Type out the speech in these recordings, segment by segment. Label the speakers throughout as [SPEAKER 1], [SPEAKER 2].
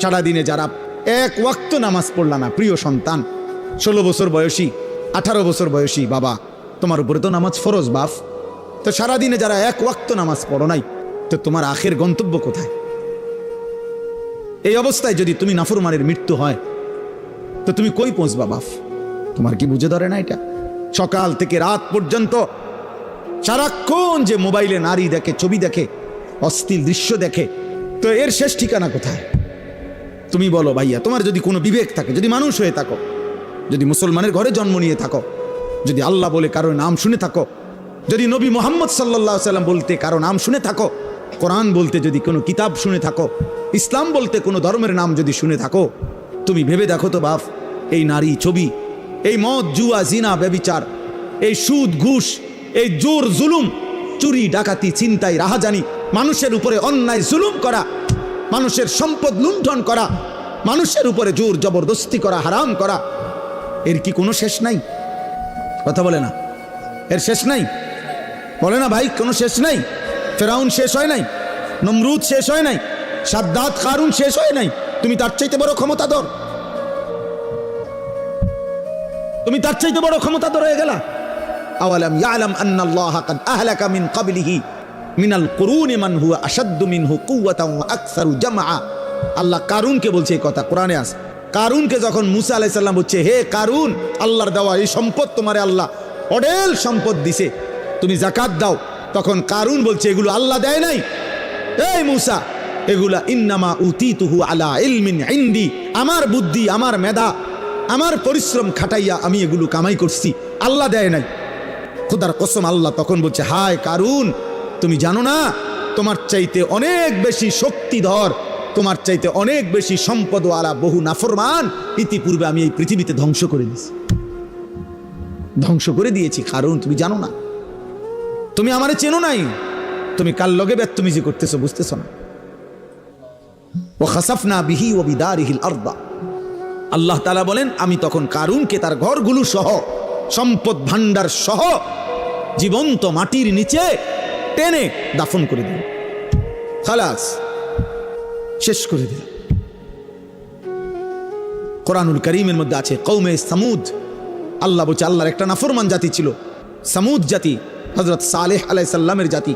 [SPEAKER 1] সারাদিনে যারা এক ওয়াক্ত নামাজ পড়লা না, প্রিয় সন্তান, ষোলো বছর বয়সী, আঠারো বছর বয়সী বাবা, তোমার উপরে তো নামাজ ফরজ বাফ তো সারাদিনে যারা এক ওয়াক্ত নামাজ পড়ো নাই, তো তোমার আখের গন্তব্য কোথায়? এই অবস্থায় যদি তুমি নাফরমানের মৃত্যু হয়, তো তুমি কই পৌঁছবা বাফ তোমার কি বুঝে ধরে না এটা? সকাল থেকে রাত পর্যন্ত সারাক্ষণ যে মোবাইলে নারী দেখে, ছবি দেখে অস্থির দৃশ্য দেখে, তো এর শেষ ঠিকানা কোথায়? তুমি বলো ভাইয়া, তোমার যদি কোনো বিবেক থাকে, যদি মানুষ হয়ে থাকো, যদি মুসলমানের ঘরে জন্ম নিয়ে থাকো, যদি আল্লাহ বলে কারও নাম শুনে থাকো, যদি নবী মোহাম্মদ সাল্লাহ সাল্লাম বলতে কারও নাম শুনে থাকো, কোরআন বলতে যদি কোনো কিতাব শুনে থাকো, ইসলাম বলতে কোনো ধর্মের নাম যদি শুনে থাকো, তুমি ভেবে দেখো তো বাপ, এই নারী ছবি, এই মদ, জুয়া, জিনা, ব্যবিচার, এই সুদ, ঘুষ, এই জোর, জুলুম, চুরি, ডাকাতি চিন্তাই রাহাজানি, মানুষের উপরে অন্যায়, জুলুম করা মানুষের সম্পদ লুণ্ঠন করা, মানুষের উপরে জোর জবরদস্তি করা, হারাম করা, এর কি কোনো শেষ নাই? কথা বলে না। এর শেষ নাই? বলে না ভাই, কোনো শেষ নাই? ফেরাউন শেষ হয় নাই? নমরুদ শেষ হয় নাই? সাদ্দাত, কারুন শেষ হয় নাই? তুমি তার চাইতে বড় ক্ষমতাধর। তুমি তার চাইতে বড় ক্ষমতাধর হয়ে গেলা। আওয়ালাম ইয়ালাম আন্নাল্লাহ কাদ আহলাকা মিন ক্বাবলিহি মিনাল কুরুনি মান হুয়া আশাদ্দু মিনহু ওয়া আকসারু জামআ। আল্লাহ কারুনকে বলছে এই কথা, কোরআনে আছে। কারুনকে যখন মুসা আলাইহিস সালাম বলছে, হে কারুন, আল্লাহর দেওয়া এই সম্পদ তোমারে আল্লাহ অডেল সম্পদ দিছে, তুমি জাকাত দাও। তখন কারুন বলছে, এগুলো আল্লাহ দেয় নাই? এই মুসা, এগুলা ইন্নামা উতি তুহু আলা ইলমিন ইন্দি। আমার বুদ্ধি, আমার মেধা, আমার পরিশ্রম খাটাইয়া আমি এগুলো কামাই করছি, আল্লাহ দেয় নাই। খুদার কসম, আল্লাহ তখন বলছে, হায় কারুন তুমি জানো না, তোমার চাইতে অনেক বেশি শক্তিধর, তোমার চাইতে অনেক বেশি সম্পদওয়ালা, বহু নাফরমান ইতিপূর্বে আমি এই পৃথিবীতে ধ্বংস করে দিয়েছি। ধ্বংস করে দিয়েছি, কারণ তুমি জানো না। তুমি আমারে চেনো নাই। তুমি কাল লগে ব্যর্থমিজি করতেছো বুঝতেছো না। ও খাসাফনা বিহি ও বিদারিহিল আরদা। আল্লাহ তালা বলেন, আমি তখন কারুনকে, তার ঘরগুলো সহ, সম্পদ ভান্ডার সহ, জীবন্ত মাটির নিচে টেনে দাফন করে দিল। খালাস, শেষ করে দিল। কোরআনুল করিমের মধ্যে আছে কৌমে সামুদ। আল্লাহ বলছে, আল্লাহর একটা নাফরমান জাতি ছিল। সামুদ জাতি হজরত সালেহ আলাই সাল্লামের জাতি।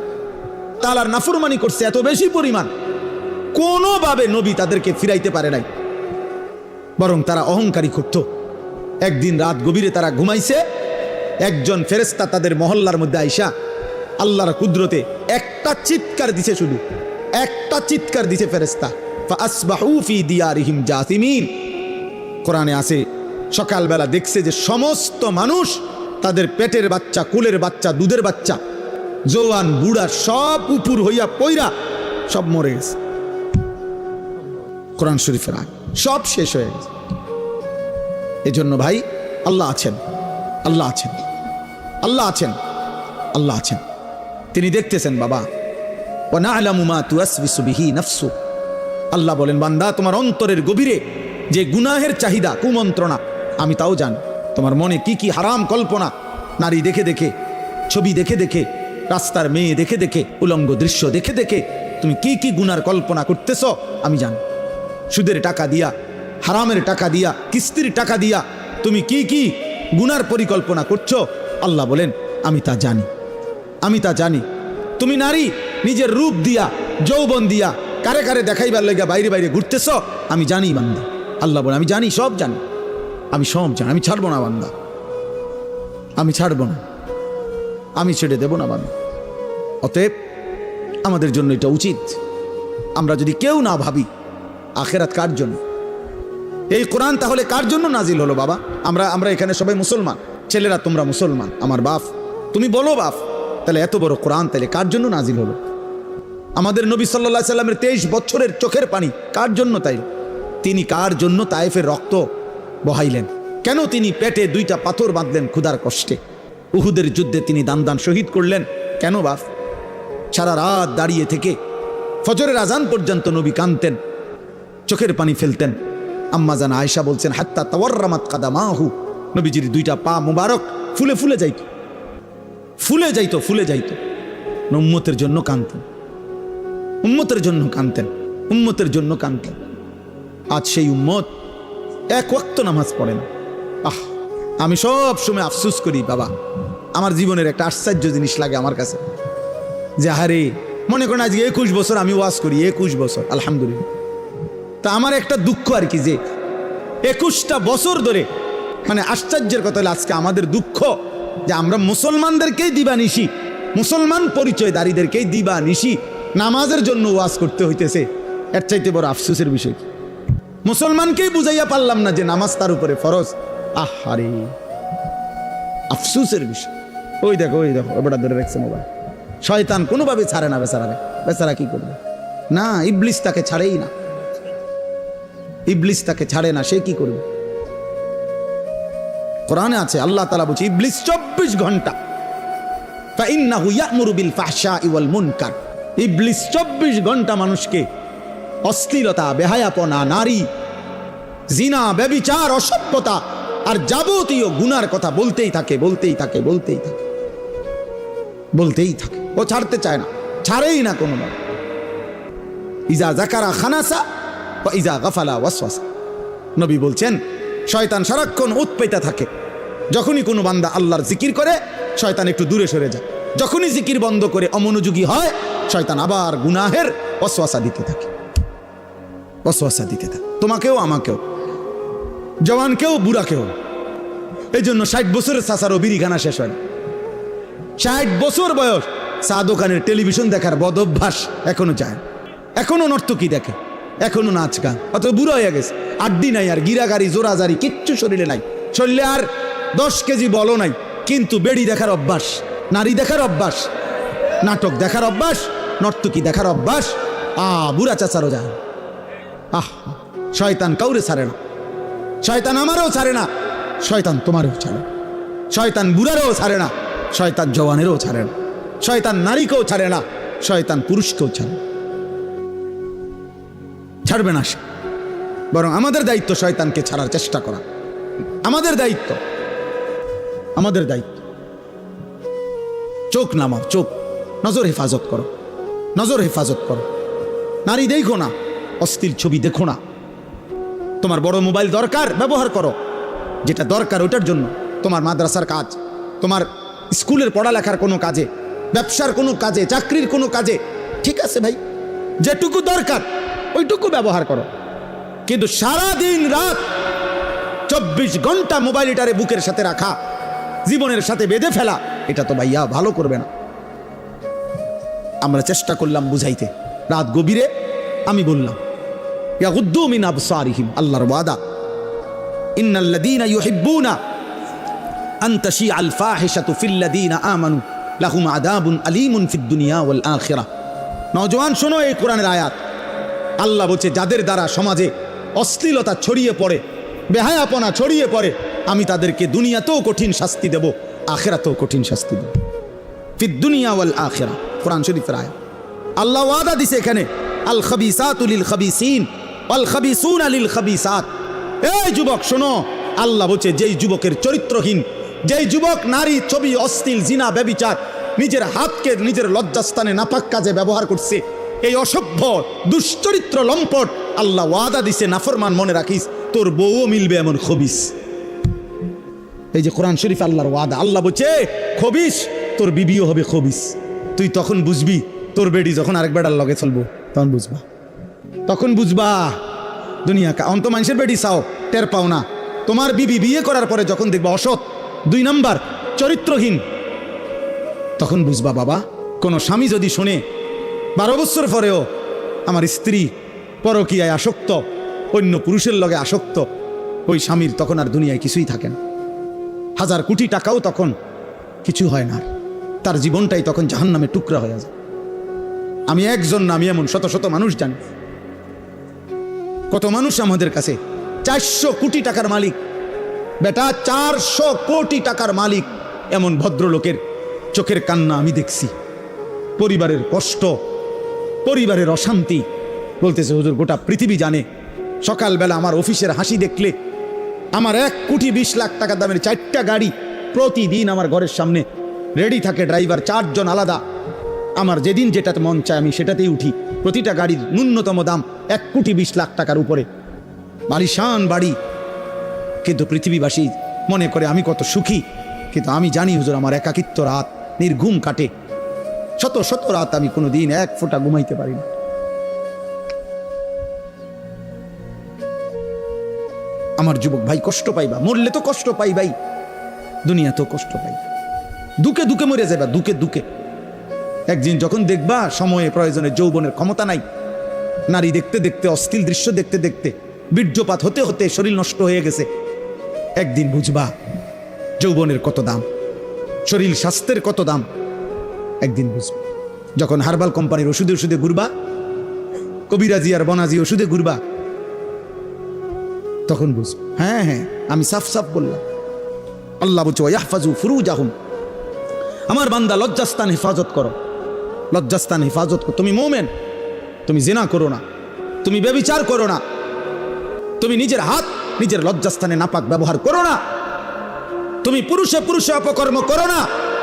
[SPEAKER 1] তালার নাফরমানি করছে এত বেশি পরিমাণ। কোনোভাবে নবী তাদেরকে ফিরাইতে পারে নাই। বরং তারা অহংকারী করত একদিন রাত গভীরে তারা ঘুমাইছে। একজন ফেরেস্তা তাদের মহল্লার মধ্যে আইসা আল্লাহর কুদরতে একটা চিৎকার দিছে শুধু। একটা চিৎকার দিছে ফেরেস্তা কোরআনে আছে, সকালবেলা দেখছে যে সমস্ত মানুষ তাদের পেটের বাচ্চা, কুলের বাচ্চা, দুধের বাচ্চা, জোয়ান, বুড়া সব উপুর হইয়া পৈরা সব মরে গেছে। কোরআন শরীফের সব শেষ হয়ে গেছে। এজন্য ভাই, আল্লাহ আছেন। আল্লাহ আছেন। আল্লাহ আছেন। আল্লাহ আছেন। তিনি দেখতেছেন, বাবা। ও না আলামুমা তুয়াসবিসু বিহি নফসু। আল্লাহ বলেন, বান্দা, তোমার অন্তরের গভীরে যে গুনাহের চাহিদা, কুমন্ত্রণা, আমি তাও জান। তোমার মনে কি কি হারাম কল্পনা? নারী দেখে দেখে, ছবি দেখে দেখে, রাস্তার মেয়ে দেখে দেখে, উলঙ্গ দৃশ্য দেখে দেখে, তুমি কি কি গুনার কল্পনা করতেছ, আমি জান। সুদের টাকা দিয়া, হারামের টাকা দিয়া, কিস্তির টাকা দিয়া, তুমি কি কি গুনার পরিকল্পনা করছ? আল্লাহ বলেন, আমি তা জানি। আমি তা জানি। তুমি নারী, নিজের রূপ দিয়া, যৌবন দিয়া, কারে কারে দেখাইবার লেগে বাইরে বাইরে ঘুরতেছ, আমি জানি বান্দা। আল্লাহ বলে, আমি জানি, সব জানি। আমি সব জানি, আমি ছাড়বো না বান্দা। আমি ছাড়বো না। আমি ছেড়ে দেব না বান্দা। অতএব আমাদের জন্য এটা উচিত। আমরা যদি কেউ না ভাবি, আখেরাত কার জন্য? এই কোরআন তাহলে কার জন্য নাজিল হলো বাবা? আমরা আমরা এখানে সবাই মুসলমান। ছেলেরা তোমরা মুসলমান, আমার বাপ। তুমি বলো বাপ। তাহলে এত বড় কোরআন তাহলে কার জন্য নাজিল হলো? আমাদের নবী সাল্লা সাল্লামের তেইশ বছরের চোখের পানি কার জন্য তাই? তিনি কার জন্য তায়েফের রক্ত বহাইলেন? কেন তিনি পেটে দুইটা পাথর বাঁধলেন ক্ষুধার কষ্টে? উহুদের যুদ্ধে তিনি দান দান শহীদ করলেন? কেন বাপ? সারা রাত দাঁড়িয়ে থেকে ফজরের আজান পর্যন্ত নবী কানতেন চোখের পানি ফেলতেন। আম্মা জান আয়সা বলছেন, হাত্তা তাওয়ার্রামাত কাদামাহু। নবীজির দুইটা পা মুবারক ফুলে ফুলে যাইত। ফুলে যাইতো ফুলে যাইতো। উম্মতের জন্য কানতেন উম্মতের জন্য কানতেন উম্মতের জন্য কানতেন আজ সেই উম্মত এক ওয়াক্ত নামাজ পড়ে না। আহ, আমি সব সময় আফসুস করি, বাবা। আমার জীবনের একটা আশ্চর্য জিনিস লাগে আমার কাছে। যে হারে মনে করেন আজকে একুশ বছর আমি ওয়াজ করি, একুশ বছর, আলহামদুলিল্লাহ। তা আমার একটা দুঃখ আর কি যে, একুশটা বছর ধরে মানে আশ্চর্যের কথা হলে আজকে আমাদের দুঃখ যে আমরা মুসলমানদেরকেই দিবা নিশি মুসলমান পরিচয় দাঁড়িদেরকেই দিবা নিশি নামাজের জন্য ওয়াজ করতে হইতেছে। এর চাইতে বড় আফসোসের বিষয় কি? মুসলমানকেই বুঝাইয়া পারলাম না যে নামাজ তার উপরে ফরজ। আহারে। আফসোসের বিষয়। ওই দেখো ওই দেখো ওটা ধরে রাখছে মোবাইল। শয়তান কোনোভাবে ছাড়ে না বেচারারে বেচারা কি করবে? না, ইবলিস তাকে ছাড়েই না। ইবলিস তাকে ছাড়ে না, সে কি করবে? কোরআনে আছে, আল্লাহ তালা বলছে, ইবলিস চব্বিশ ঘণ্টা, ফাইন্নাহু ইয়ামুরুবিল ফাহশা ইওয়াল মুনকার। ইবলিস চব্বিশ ঘণ্টা মানুষকে অশ্লীলতা, বেহায়াপনা, নারী, জিনা, ব্যবিচার, অসভ্যতা আর যাবতীয় গুনার কথা বলতেই থাকে বলতেই থাকে বলতেই থাকে বলতেই থাকে। ও ছাড়তে চায় না, ছাড়েই না কোনো ইজা জাকারা খানাসা বা ইজা গাফালা ওয়াসওয়াসা। নবী বলছেন শয়তান সারাক্ষণ উৎপেতে থাকে। যখনই কোনো বান্দা আল্লাহর জিকির করে, শয়তান একটু দূরে সরে যায়। যখনই জিকির বন্ধ করে অমনোযোগী হয়, শয়তান আবার গুনাহের অশ্বাসা দিতে থাকে। অশ্বাসা দিতে থাকে। তোমাকেও, আমাকেও। জওয়ানকেও, বুড়াকেও। এই জন্য ষাট বছরের চাষারও বিড়িখানা শেষ হয় ষাট বছর বয়স চা দোকানের টেলিভিশন দেখার বদ অভ্যাস এখনও যায়। এখনও নর্তকী দেখে। এখনও নাচ গান। অত বুড়ো হয়ে গেছে। আড্ডি নাই আর গিরাগাড়ি জোরাজারি, কিচ্ছু শরীরে নাই। শরীরে আর দশ কেজি বলো নাই। কিন্তু বেড়ি দেখার অভ্যাস, নারী দেখার অভ্যাস, নাটক দেখার অভ্যাস, নর্তকী দেখার অভ্যাস। আ, বুড়া চাচারও যায়। আহ, শয়তান কাউরে ছাড়ে না। শয়তান আমারও ছাড়ে না। শয়তান তোমারও ছাড়ে শয়তান বুড়ারও ছাড়ে না। শয়তান জওয়ানেরও ছাড়ে না। শয়তান নারীকেও ছাড়ে না। শয়তান পুরুষকেও ছাড়ে না। ছাড়বে না সে। বরং আমাদের দায়িত্ব শয়তানকে ছাড়ার চেষ্টা করা। আমাদের দায়িত্ব। আমাদের দায়িত্ব। চোখ নামাও, চোখ। নজর হেফাজত করো। নজর হেফাজত করো। নারী দেখো না, অস্থির ছবি দেখো না। তোমার বড় মোবাইল দরকার, ব্যবহার করো। যেটা দরকার ওটার জন্য। তোমার মাদ্রাসার কাজ, তোমার স্কুলের পড়ালেখার কোনো কাজে, ব্যবসার কোনো কাজে, চাকরির কোনো কাজে। ঠিক আছে ভাই, যেটুকু দরকার। ওইটুকু ব্যবহার করো। কিন্তু সারা দিন রাত চব্বিশ ঘণ্টা মোবাইলটারে বুকের সাথে রাখা, জীবনের সাথে বেঁধে ফেলা, এটা তো ভাইয়া ভালো করবে না। আমরা চেষ্টা করলাম বুঝাইতে। রাত গভীরে আমি বললাম আল্লাহর আলীমুন ফিদ দুনিয়া শোনো এই আয়াত। আল্লাহ বলছে, যাদের দ্বারা সমাজে অশ্লীলতা ছড়িয়ে পড়ে, বেহায়াপনা ছড়িয়ে পড়ে, আমি তাদেরকে দুনিয়াতেও কঠিন শাস্তি দেব, আখেরাতেও কঠিন শাস্তি দেব। ফিদ দুনিয়া ওয়াল আখেরা, কোরআন শরীফের আয়াত। আল্লাহ ওয়াদা দিছে এখানে, আল খাবিসাতুলিল খাবিসিন আল খাবিসুন আলিল খাবিসাত। এই যুবক, শোনো, আল্লাহ বলছে, যেই যুবকের চরিত্রহীন, যেই যুবক নারী ছবি, অশ্লীল, জিনা, ব্যবিচার, নিজের হাতকে, নিজের লজ্জাস্থানে নাপাক কাজে ব্যবহার করছে এই অসভ্য, দুশ্চরিত্র লম্পট আল্লাহ ওয়াদা দিছে, নাফরমান মনে রাখিস, তোর বউও মিলবে এমন খবিস। এই যে কোরআন শরীফ আল্লাহর ওয়াদা, আল্লাহ বলছে খবিস, তোর বিবিও হবে খবিস। তুই তখন বুঝবি, তোর বেডি যখন আরেক বেড়ার লগে চলবো, তখন বুঝবা। তখন বুঝবা দুনিয়া কা অন্ত মানুষের বেডি চাও, টের পাও না। তোমার বিবি বিয়ে করার পরে যখন দেখবা অসৎ, দুই নাম্বার, চরিত্রহীন, তখন বুঝবা, বাবা, কোনো স্বামী যদি শোনে বারো বছর পরেও আমার স্ত্রী পরকীয়ায় আসক্ত, অন্য পুরুষের লগে আসক্ত। ওই স্বামীর তখন আর দুনিয়ায় কিছুই থাকে না। হাজার কোটি টাকাও তখন কিছু হয় না। তার জীবনটাই তখন জাহান নামে টুকরা হয়ে যায়। আমি একজন না, আমি এমন শত শত মানুষ জানি। কত মানুষ আমাদের কাছে চারশো কোটি টাকার মালিক। বেটা, চারশো কোটি টাকার মালিক এমন ভদ্রলোকের চোখের কান্না আমি দেখছি। পরিবারের কষ্ট পরিবারের অশান্তি। বলতেছে, হুজুর, গোটা পৃথিবী জানে। সকালবেলা আমার অফিসের হাসি দেখলে আমার এক কোটি বিশ লাখ টাকা দামের চারটা গাড়ি প্রতিদিন আমার ঘরের সামনে রেডি থাকে, ড্রাইভার, চারজন আলাদা। আমার যেদিন যেটাতে মন চায় আমি সেটাতেই উঠি। প্রতিটা গাড়ির ন্যূনতম দাম এক কোটি বিশ লাখ টাকার উপরে। বালিশান বাড়ি। কিন্তু পৃথিবীবাসী মনে করে আমি কত সুখী। কিন্তু আমি জানি, হুজুর, আমার একাকিত্ব রাত, নির্ঘুম কাটে। শত শত রাত আমি কোনো দিন এক ফোঁটা ঘুমাইতে পারি না। আমার যুবক ভাই কষ্ট পাইবা, মরলে তো কষ্ট পাই ভাই দুনিয়া তো কষ্ট পাই। দুকে দুকে মরে যাবা দুকে দুকে। একদিন যখন দেখবা সময়ে প্রয়োজনে যৌবনের ক্ষমতা নাই, নারী দেখতে দেখতে, অস্থির দৃশ্য দেখতে দেখতে, বীর্যপাত হতে হতে শরীর নষ্ট হয়ে গেছে। একদিন বুঝবা, যৌবনের কত দাম, শরীর স্বাস্থ্যের কত দাম একদিন বুঝবা। যখন হার্বাল কোম্পানির ওষুধে ওষুধে ঘুরবা কবিরাজি আর বনাজি ওষুধে ঘুরবা, তখন বুঝবা। হ্যাঁ হ্যাঁ আমি সাফ সাফ বললাম। আল্লাহ বলছো ইয়াহফাজু ফুরুজ আহম আমার বান্দা, লজ্জাস্থান হেফাজত করো। লজ্জাস্থান হেফাজত করো। তুমি মোমেন, তুমি জেনা করো না। তুমি বেবিচার করো না। তুমি নিজের হাত, নিজের লজ্জাস্থানে নাপাক ব্যবহার করো না। তুমি পুরুষে পুরুষে অপকর্ম করো না।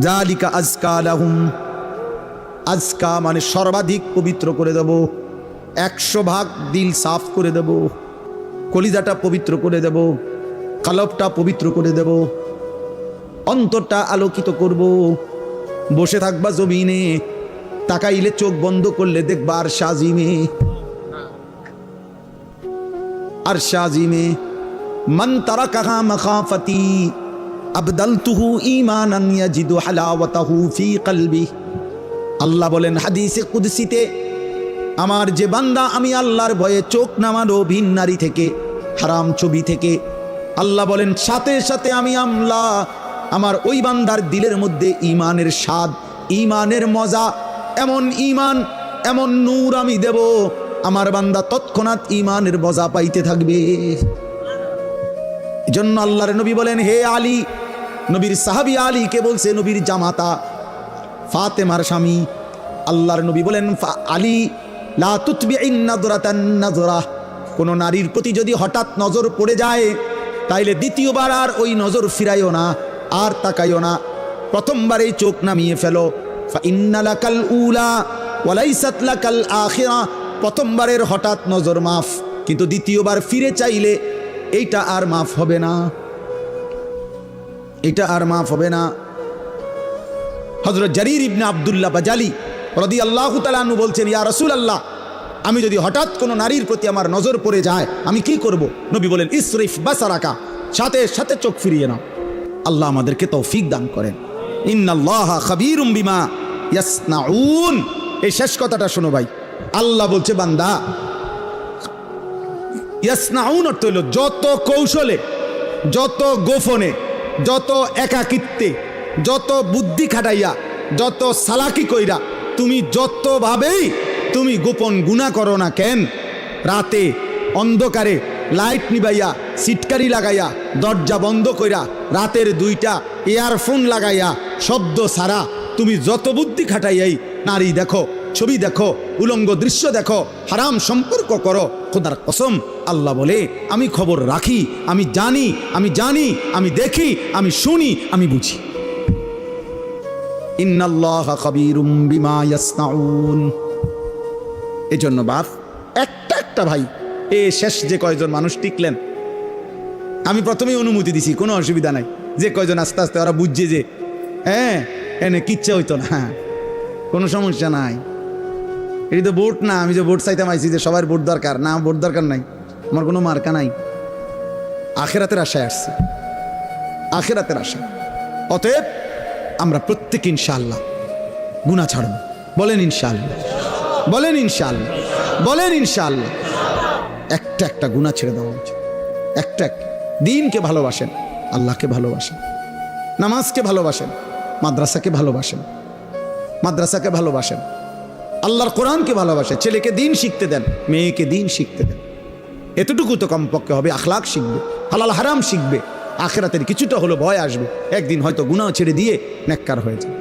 [SPEAKER 1] জালিকা আজকা লাহুম। আজকা মানে সর্বাধিক পবিত্র করে দেব। একশো ভাগ দিল সাফ করে দেব। কলিজাটা পবিত্র করে দেব। কালবটা পবিত্র করে দেব। অন্তরটা আলোকিত করব। বসে থাকবা জমিনে। তাকাইলে চোখ বন্ধ করলে দেখবা আর সাজিমে আর সাজিমে মন তারা কাহা মখাফতি। আবদালতুহু হালাওয়াতাহু ফি আল্লাহ বলেন হাদিসে কুদসিতে, আমার যে বান্দা আমি আল্লাহর ভয়ে চোখ নামানো ভিন নারী থেকে, হারাম ছবি থেকে, আল্লাহ বলেন সাথে সাথে আমি আমলা, আমার ওই বান্দার দিলের মধ্যে ইমানের স্বাদ ইমানের মজা, এমন ইমান এমন নূর আমি দেব, আমার বান্দা তৎক্ষণাৎ ইমানের মজা পাইতে থাকবে। জন্য আল্লাহর নবী বলেন, হে আলী নবীর সাহাবি আলীকে বলছে, নবীর জামাতা ফাতেমার স্বামী। আল্লাহর নবী বলেন, "ফা- আলী, লা তুতবি নাজরা। কোনো নারীর প্রতি যদি হঠাৎ নজর পড়ে যায়, তাইলে দ্বিতীয়বার আর ওই নজর ফিরাইও না, আর তাকাইও না। প্রথমবারেই চোখ নামিয়ে ফেলো। ফা ইন্না লাকাল উলা ওয়ালাইসাত লাকাল আখিরা। প্রথমবারের হঠাৎ নজর মাফ, কিন্তু দ্বিতীয়বার ফিরে চাইলে এইটা আর মাফ হবে না। এটা আর মাফ হবে না। হজরত জারির ইবনে আবদুল্লাহ বাজালি রদি আল্লাহ তালু বলছেন, ইয়া রসুল আল্লাহ আমি যদি হঠাৎ কোনো নারীর প্রতি আমার নজর পড়ে যায়, আমি কি করব? নবী বলেন, ইসরিফ বাসারাকা, সাথে সাথে চোখ ফিরিয়ে নাও। আল্লাহ আমাদেরকে তৌফিক দান করেন। ইন্নাল্লাহ এই শেষ কথাটা শোনো ভাই। আল্লাহ বলছে, বান্দা, ইয়াসনাউন অর্থ হইল যত কৌশলে, যত গোফনে যত একাকিত্বে, যত বুদ্ধি খাটাইয়া, যত সালাকি কইরা, তুমি যতভাবেই তুমি গোপন গুণা করো না কেন, রাতে অন্ধকারে লাইট নিবাইয়া সিটকারি লাগাইয়া, দরজা বন্ধ কইরা, রাতের দুইটা ইয়ারফোন লাগাইয়া, শব্দ সারা তুমি যত বুদ্ধি খাটাইয়াই নারী দেখো। ছবি দেখো, উলঙ্গ দৃশ্য দেখো, হারাম সম্পর্ক করো। খোদার কসম, আল্লাহ বলে, আমি খবর রাখি, আমি জানি আমি জানি, আমি দেখি, আমি শুনি, আমি বুঝি। এজন্য বাপ, একটা একটা ভাই, এ শেষ যে কয়জন মানুষ টিকলেন, আমি প্রথমেই অনুমতি দিছি, কোনো অসুবিধা নাই। যে কয়জন আস্তে আস্তে ওরা বুঝছে যে হ্যাঁ এনে কিচ্ছা হইতো না। কোনো সমস্যা নাই। এটি তো ভোট না, আমি যে ভোট চাইতাম আইছি যে সবার ভোট দরকার। না, ভোট দরকার নাই। আমার কোনো মার্কা নাই। আখেরাতের আশায় আসছে। আখেরাতের আশা অতএব আমরা প্রত্যেক ইনশাআল্লাহ গুণা ছাড়ব। বলেন ইনশাআল্লাহ। বলেন ইনশাআল্লাহ। বলেন ইনশাআল্লাহ। একটা একটা গুণা ছেড়ে দেওয়া উচিত। একটা একটা। দিনকে ভালোবাসেন, আল্লাহকে ভালোবাসেন। নামাজকে ভালোবাসেন, মাদ্রাসাকে ভালোবাসেন। মাদ্রাসাকে ভালোবাসেন। আল্লাহর কোরআনকে ভালোবাসে, ছেলেকে দিন শিখতে দেন, মেয়েকে দিন শিখতে দেন। এতটুকু তো কমপক্ষে হবে আখলাখ শিখবে, হালাল হারাম শিখবে, আখেরাতের কিছুটা হলো ভয় আসবে, একদিন হয়তো গুণা ছেড়ে দিয়ে নেককার হয়ে যাবে।